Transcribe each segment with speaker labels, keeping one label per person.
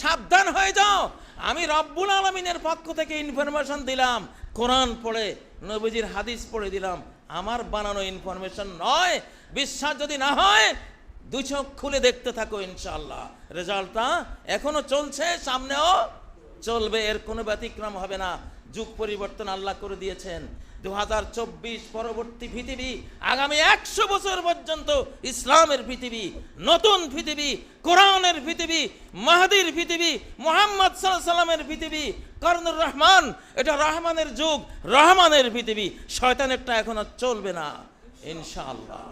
Speaker 1: সাবধান হয়ে যাও। আমি রব্বুল আলমিনের পক্ষ থেকে ইনফরমেশন দিলাম। কোরআন পড়ে, নবীজির হাদিস পড়ে দিলাম। আমার বানানো ইনফরমেশন নয়। বিশ্বাস যদি না হয় দুই চোখ খুলে দেখতে থাকো ইনশাল্লাহ রেজাল্টটা এখনও চলছে, সামনেও চলবে। এর কোনো ব্যতিক্রম হবে না। যুগ পরিবর্তন আল্লাহ করে দিয়েছেন। দু হাজার চব্বিশ পরবর্তী পৃথিবী, আগামী একশো বছর পর্যন্ত ইসলামের পৃথিবী, নতুন পৃথিবী, কোরআনের পৃথিবী, মাহাদির পৃথিবী, মোহাম্মদ সাল্লামের পৃথিবী। করনুর রহমান, এটা রহমানের যুগ, রহমানের পৃথিবী। শয়তানেরটা এখন আর চলবে না, ইনশাআল্লাহ।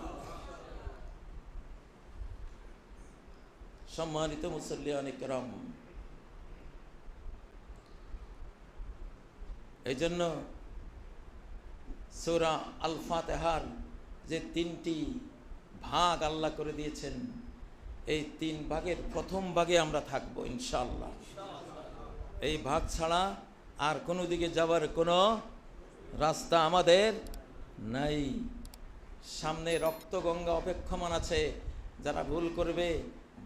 Speaker 1: সম্মানিত মুসল্লিয়ান করম এই জন্য সৌরা আলফা তেহার যে তিনটি ভাগ আল্লাহ করে দিয়েছেন, এই তিন ভাগের প্রথম ভাগে আমরা থাকব ইনশাল্লাহ এই ভাগ ছাড়া আর কোনো দিকে যাওয়ার কোনো রাস্তা আমাদের নাই। সামনে রক্তগঙ্গা অপেক্ষমান আছে, যারা ভুল করবে,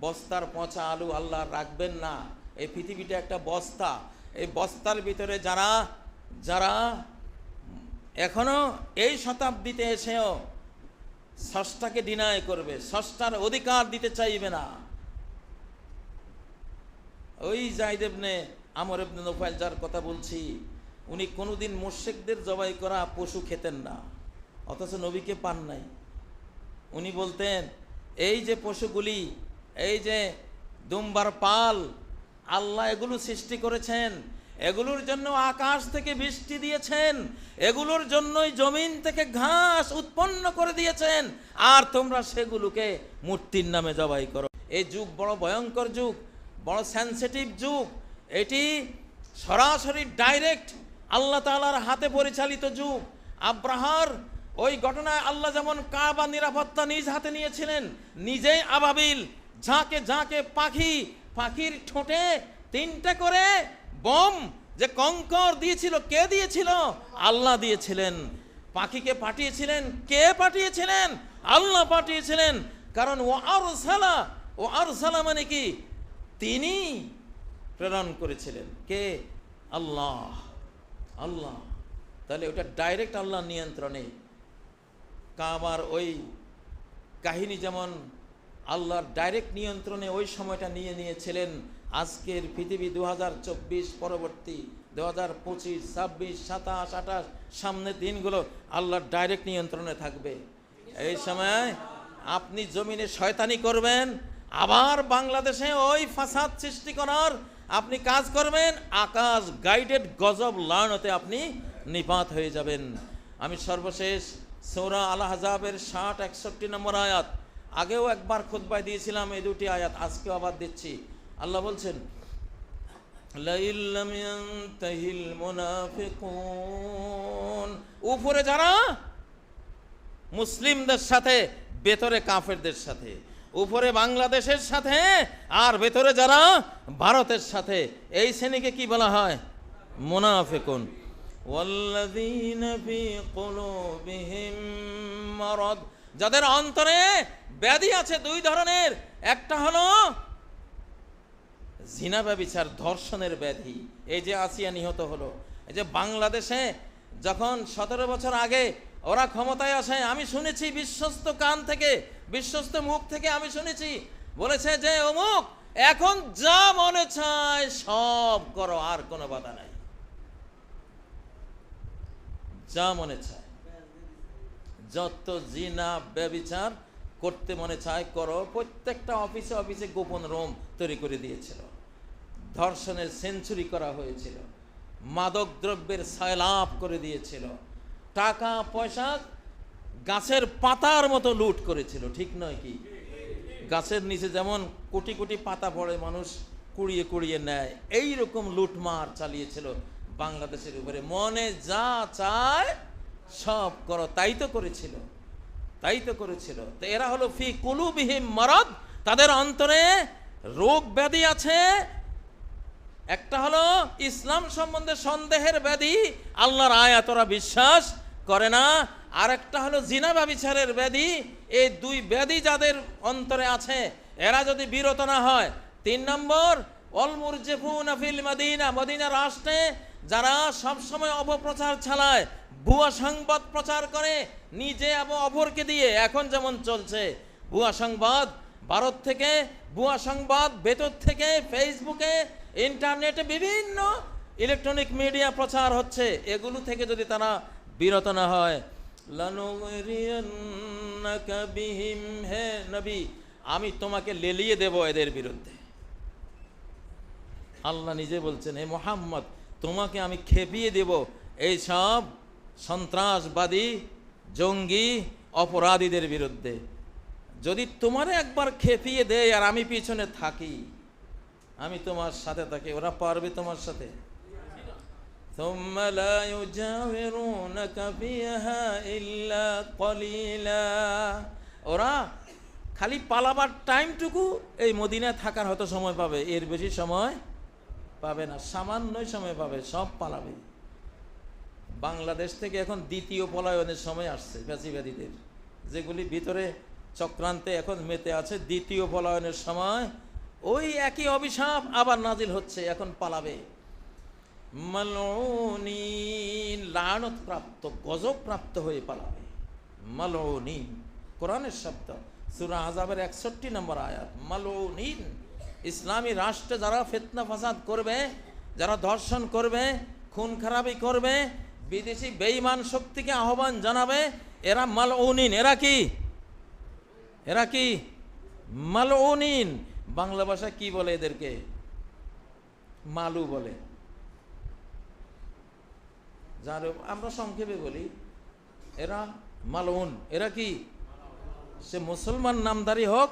Speaker 1: বস্তার পচা আলু আল্লাহ রাখবেন না। এই পৃথিবীটা একটা বস্তা। এই বস্তার ভিতরে যারা যারা এখনও এই শতাব্দীতে এসেও ষষ্ঠাকে ডিনায় করবে ষষ্ঠার অধিকার দিতে চাইবে না। ওই জাইদেবনে আমর এবনে নোফাইল যার কথা বলছি, উনি কোনোদিন মোর্শেকদের জবাই করা পশু খেতেন না, অথচ নবীকে পান নাই। উনি বলতেন, এই যে পশুগুলি, এই যে দুম্বার পাল, আল্লাহ এগুলো সৃষ্টি করেছেন এগুলোর জন্য আকাশ থেকে বৃষ্টি দিয়েছেন। এগুলোর জন্যই জমিন থেকে ঘাস উৎপন্ন করে দিয়েছেন। আর তোমরা সেগুলোকে মূর্তির নামে জবাই করো। এই যুগ বড় ভয়ঙ্কর যুগ, বড় সেন্সিটিভ যুগ। এটি সরাসরি ডাইরেক্ট আল্লাহ তাআলার হাতে পরিচালিত যুগ। আব্রাহার ওই ঘটনায় আল্লাহ যেমন কাবা নিরাপত্তা নিজ হাতে নিয়েছিলেন, নিজেই আবাবিল, ঝাঁকে ঝাঁকে পাখি, পাখির ঠোঁটে তিনটা করে বম যে কঙ্কর দিয়েছিল, কে দিয়েছিল? আল্লাহ দিয়েছিলেন। পাখিকে পাঠিয়েছিলেন। কে পাঠিয়েছিলেন? আল্লাহ পাঠিয়েছিলেন। কারণ ও আর সালা ও আর সালা মানে কি? তিনি প্রেরণ করেছিলেন। কে? আল্লাহ। আল্লাহ। তাহলে ওটা ডাইরেক্ট আল্লাহ নিয়ন্ত্রণে। কাবার ওই কাহিনী যেমন আল্লাহর ডাইরেক্ট নিয়ন্ত্রণে ওই সময়টা নিয়ে নিয়েছিলেন। আজকের পৃথিবী দু হাজার চব্বিশ, পরবর্তী দু হাজার পঁচিশ, ছাব্বিশ, সাতাশ, আঠাশ, সামনের দিনগুলো আল্লাহর ডাইরেক্ট নিয়ন্ত্রণে থাকবে। এই সময় আপনি জমিনে শয়তানি করবেন, আবার বাংলাদেশে ওই ফাসাদ সৃষ্টি করার আপনি কাজ করবেন, আকাশ গাইডেড গজব লার্নতে আপনি নিপাত হয়ে যাবেন। আমি সর্বশেষ সৌরা আল হাজাবের ষাট, একষট্টি নম্বর আয়াত। আগেও একবার খোদবায় দিয়েছিলাম এই দুটি আয়াত আজকে আবার দিচ্ছি। আল্লাহ বলছেন উপরে যারা, মুসলিমদের সাথে, ভেতরে কাফেরদের সাথে, উপরে বাংলাদেশের সাথে, আর ভেতরে যারা, ভারতের সাথে, এই শ্রেণীকে কি বলা হয়? মোনাফেকুন। যাদের অন্তরে ব্যাধি আছে দুই ধরনের। একটা হলো জিনা ব্যবিচার, ধর্ষণের ব্যাধি। এই যে আসিয়া নিহত হলো। এই যে বাংলাদেশে যখন সতেরো বছর আগে ওরা ক্ষমতায় আসে, আমি শুনেছি বিশ্বস্ত কান থেকে, বিশ্বস্ত মুখ থেকে আমি শুনেছি, বলেছে যে অমুক, এখন যা মনে চায় সব করো, আর কোনো বাধা নাই। যা মনে চায়। যত জিনা ব্যবিচার করতে মনে চায়, করো। প্রত্যেকটা অফিসে অফিসে গোপন রোম তৈরি করে দিয়েছিল। ধর্ষণের সেঞ্চুরি করা হয়েছিল। মাদক দ্রব্যের সয়লাভ করে দিয়েছিল। টাকা, পয়সা গাছের পাতার মতো লুট করেছিল, ঠিক নয় কি? গাছের নিচে যেমন কোটি কোটি পাতা পড়ে, মানুষ কুড়িয়ে কুড়িয়ে নেয়। এই রকম লুটমার চালিয়েছিল বাংলাদেশের উপরে। মনে যা চায়, সব করো। তাই তো করেছিল। তাই তো করেছিল। তো এরা হলো ফি কুলুবিহিম মারাদ, তাদের অন্তরে রোগ ব্যাধি আছে। একটা হলো ইসলাম সম্বন্ধে সন্দেহের ব্যাধি, আল্লাহর আয়াত ওরা বিশ্বাস করে না। আর একটা হলো জিনা ব্যবিচারের ব্যাধি, এই দুই ব্যাধি যাদের অন্তরে আছে, এরা যদি বিরত না হয়। তিন নম্বর অলমুর জেফুন ফিল মদিনা মদিনা রাষ্ট্রে যারা সবসময় অপপ্রচার চালায়, ভুয়া সংবাদ প্রচার করে, নিজে এবং অপরকে দিয়ে, এখন যেমন চলছে। ভুয়া সংবাদ ভারত থেকে, ভুয়া সংবাদ ভেতর থেকে, ফেসবুকে, ইন্টারনেটে বিভিন্ন ইলেকট্রনিক মিডিয়া প্রচার হচ্ছে। এগুলো থেকে যদি তারা বিরত না হয়। হে নবী, আমি তোমাকে লেলিয়ে দেব এদের বিরুদ্ধে। আল্লাহ নিজে বলছেন, হে মোহাম্মদ তোমাকে আমি খেপিয়ে দেব। এইসব সন্ত্রাসবাদী, জঙ্গি অপরাধীদের বিরুদ্ধে। যদি তোমারে একবার খেপিয়ে দেয় আর আমি পিছনে থাকি, আমি তোমার সাথে থাকি, ওরা পারবে তোমার সাথে? ওরা খালি পালাবার টাইমটুকু এই মদিনায় থাকার হয়তো সময় পাবে, এর বেশি সময় পাবে না, সামান্যই সময় পাবে, সব পালাবে। বাংলাদেশ থেকে এখন দ্বিতীয় পলায়নের সময় আসছে ফ্যাসিবাদীদের যেগুলি ভিতরে চক্রান্তে এখন মেতে আছে, দ্বিতীয় পলায়নের সময় ওই একই অভিশাপ আবার নাজিল হচ্ছে, এখন পালাবে। মালউনিন লানত প্রাপ্ত, গজব হয়ে পালাবে। মালউনিন, কোরআনের শব্দ। সূরা আযাবের একষট্টি নম্বর আয়াত, মালউনিন ইসলামী রাষ্ট্রে যারা ফিতনা ফাসাদ করবে, যারা ধর্ষণ করবে, খুন খারাপি করবে, বিদেশি বেঈমান শক্তিকে আহ্বান জানাবে, এরা মালউনিন। এরা কি? এরা কি? মালউনিন। বাংলা ভাষা কি বলে এদেরকে? মালু বলে। যার আমরা সংক্ষেপে বলি, এরা মালউন। এরা কি? সে মুসলমান নামদারি হোক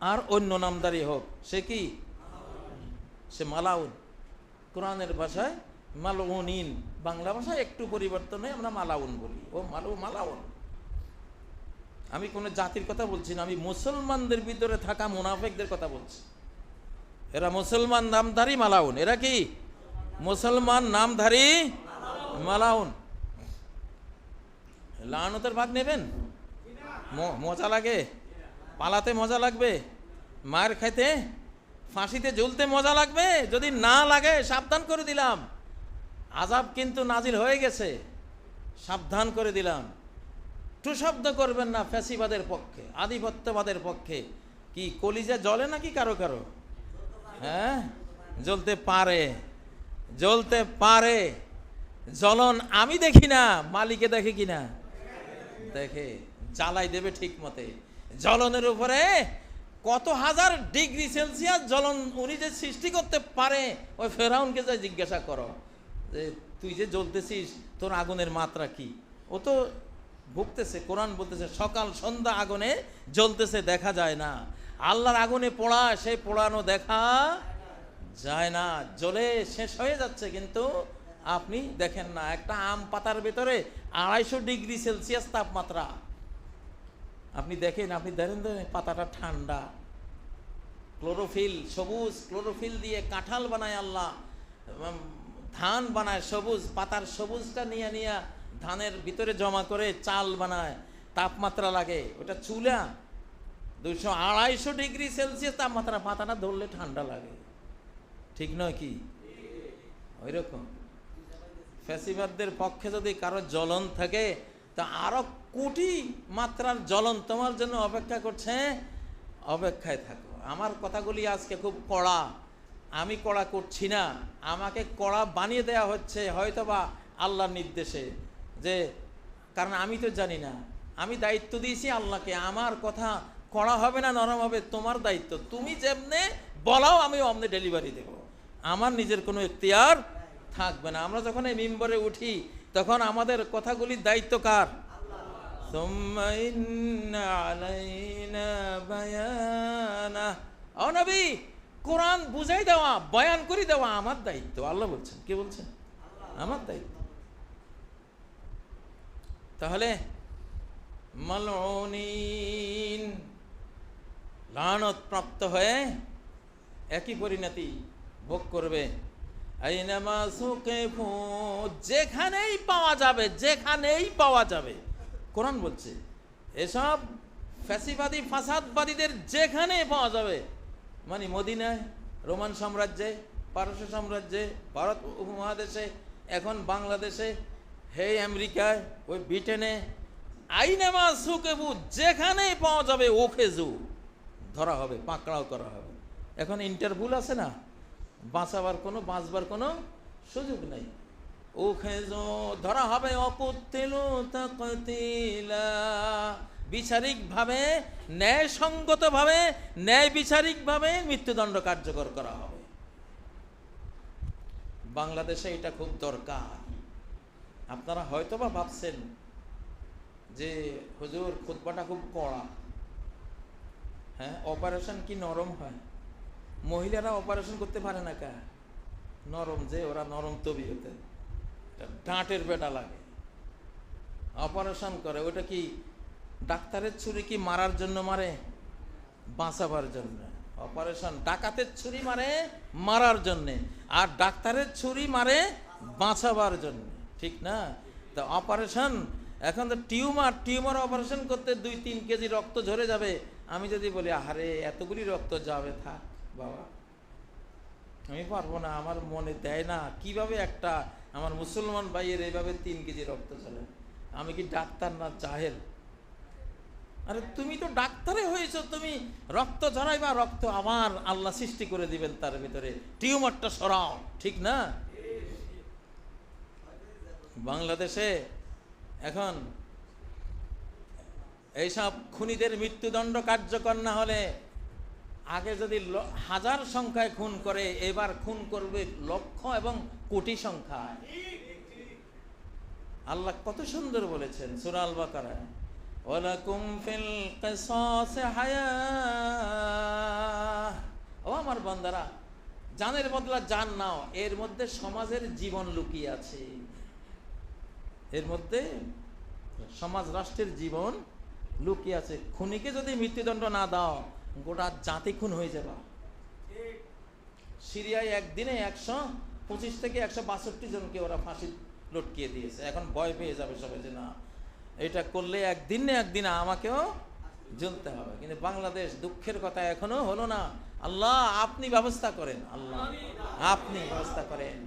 Speaker 1: আর অন্য নামদারি হোক, সে কি? সে মালাউন। কোরআনের ভাষায় মালউনিন। বাংলা ভাষায় একটু পরিবর্তন হয়ে আমরা মালাউন বলি। ও মালু মালাউন। আমি কোনো জাতির কথা বলছি না, আমি মুসলমানদের ভিতরে থাকা মুনাফেকদের কথা বলছি। এরা মুসলমান নামধারী মালাউন। এরা কি? মুসলমান নামধারী মালাউন। লানতের ভাগ নেবেন? মজা লাগে। পালাতে মজা লাগবে, মার খাইতে, ফাঁসিতে ঝুলতে মজা লাগবে, যদি না লাগে সাবধান করে দিলাম। আজাব কিন্তু নাজিল হয়ে গেছে, সাবধান করে দিলাম। টু শব্দ করবেন না ফ্যাসিবাদের পক্ষে, আধিপত্যবাদের পক্ষে। কি কলিজা জ্বলে নাকি কারও কারও? হ্যাঁ? জ্বলতে পারে জ্বলতে পারে। জ্বলন আমি দেখি না, মালিকে দেখে কিনা? দেখে, জ্বালাই দেবে ঠিক মতে। জ্বলনের উপরে কত হাজার ডিগ্রি সেলসিয়াস জ্বলন উনি যে সৃষ্টি করতে পারে, ওই ফেরাউনকে যা জিজ্ঞাসা করো, যে তুই যে জ্বলতেছিস, তোর আগুনের মাত্রা কি? ও তো ভুগতেছে, কোরআন বলতেছে, সকাল সন্ধ্যা আগুনে জ্বলতেছে, দেখা যায় না। আল্লাহর আগুনে পোড়া, সেই পোড়ানো দেখা যায় না। জ্বলে শেষ হয়ে যাচ্ছে, কিন্তু আপনি দেখেন না, একটা আম পাতার ভেতরে আড়াইশো ডিগ্রি সেলসিয়াস তাপমাত্রা। আপনি দেখেন, আপনি তো পাতাটা ঠান্ডা। ক্লোরোফিল, সবুজ ক্লোরোফিল দিয়ে কাঁঠাল বানায় আল্লাহ। ধান বানায় সবুজ, পাতার সবুজটা নিয়ে নিয়ে ধানের ভিতরে জমা করে চাল বানায়, তাপমাত্রা লাগে। ওটা চুলা। দুশো আড়াইশো ডিগ্রি সেলসিয়াস তাপমাত্রা, পাতাটা ধরলে ঠান্ডা লাগে। ঠিক নয় কি? ওই রকম ফ্যাসিবাদদের পক্ষে যদি কারও জ্বলন থাকে তা আরও কোটি মাত্রার জ্বলন তোমার জন্য অপেক্ষা করছে। অপেক্ষায় থাকো। আমার কথাগুলি আজকে খুব কড়া। আমি কড়া করছি না। আমাকে কড়া বানিয়ে দেয়া হচ্ছে হয়তোবা আল্লাহর নির্দেশে। যে, কারণ আমি তো জানি না। আমি দায়িত্ব দিয়েছি আল্লাহকে। আমার কথা কড়া হবে না, নরম হবে, তোমার দায়িত্ব। তুমি যেমনে বলাও আমি অমনে ডেলিভারি দেব। আমার নিজের কোনো এখতিয়ার থাকবে না। আমরা যখন এই মিম্বরে উঠি তখন আমাদের কথাগুলি দায়িত্ব কার? কোরআন বুঝাই দেওয়া, বয়ান করে দেওয়া আমার দায়িত্ব। আল্লাহ বলছেন, কে বলছেন? আমার দায়িত্ব। তাহলে মালনিন লানত প্রাপ্ত হয়ে একই পরিণতি ভোগ করবে। যেখানেই পাওয়া যাবে, যেখানেই পাওয়া যাবে। কোরআন বলছে, এসব ফ্যাসিবাদী, ফাসাদবাদীদের যেখানে পাওয়া যাবে মানে মদিনায়, রোমান সাম্রাজ্যে, পারস্য সাম্রাজ্যে, ভারত উপমহাদেশে, এখন বাংলাদেশে, হে আমেরিকায় ওই ব্রিটেনে আইনেমা সুকেবু যেখানেই পাওয়া যাবে, ওকে জু। ধরা হবে, পাকড়াও করা হবে। এখন ইন্টারভুল আছে না? বাঁচাবার কোনো, বাঁচবার কোনো সুযোগ নেই। জো ধরা হবে অকুত্তিলু তাকতিলা। বিচারিকভাবে, ন্যায়সঙ্গতভাবে ন্যায় বিচারিকভাবে মৃত্যুদণ্ড কার্যকর করা হবে। বাংলাদেশে এটা খুব দরকার। আপনারা হয়তোবা ভাবছেন যে, হুজুর, খুতবাটা খুব কড়া। হ্যাঁ অপারেশন কি নরম হয়? মহিলারা অপারেশন করতে পারে না কা? নরম যে, ওরা নরম তবি হতে। ডাঁটের বেটা লাগে। অপারেশন করে, ওটা কি ডাক্তারের ছুরি কি মারার জন্য মারে? বাঁচাবার জন্য। অপারেশন ডাকাতের ছুরি মারে, মারার জন্যে। আর ডাক্তারের ছুরি মারে, বাঁচাবার জন্য। ঠিক না? তো অপারেশন এখন তো টিউমার টিউমার অপারেশন করতে দুই তিন কেজি রক্ত ঝরে যাবে। আমি যদি বলি, আহারে, এতগুলি রক্ত যাবে, থাক। বাবা। আমি পারব না, আমার মনে দেয় না। কীভাবে একটা আমার মুসলমান ভাইয়ের এইভাবে তিন কেজি রক্ত চলে? আমি কি ডাক্তার না জাহেল? আরে তুমি তো ডাক্তারে হয়েছো, তুমি রক্ত ঝরাইবা, রক্ত আমার আল্লাহ সৃষ্টি করে দিবেন তার ভিতরে। টিউমারটা সরাও, ঠিক না? বাংলাদেশে এখন এইসব খুনিদের মৃত্যুদণ্ড কার্যকর না হলে আগে যদি হাজার সংখ্যায় খুন করে, এবার খুন করবে লক্ষ এবং কোটি সংখ্যায়। আল্লাহ কত সুন্দর বলেছেন সুরাল হায়া ও আমার বান্দারা, জানের বদলা জান নাও, এর মধ্যে সমাজের জীবন লুকিয়ে আছে। এর মধ্যে সমাজ, রাষ্ট্রের জীবন লুকিয়ে আছে। খুনিকে যদি মৃত্যুদণ্ড না দাও গোটা জাতি খুন হয়ে যাবে। সিরিয়ায় একদিনে একশো পঁচিশ থেকে একশো বাষট্টি জনকে ওরা ফাঁসি লটকিয়ে দিয়েছে। এখন ভয় পেয়ে যাবে সবাই যে না, এটা করলে একদিন না একদিন আমাকেও জ্বলতে হবে। কিন্তু বাংলাদেশ দুঃখের কথা এখনও হলো না। আল্লাহ, আপনি ব্যবস্থা করেন। আল্লাহ, আপনি ব্যবস্থা করেন।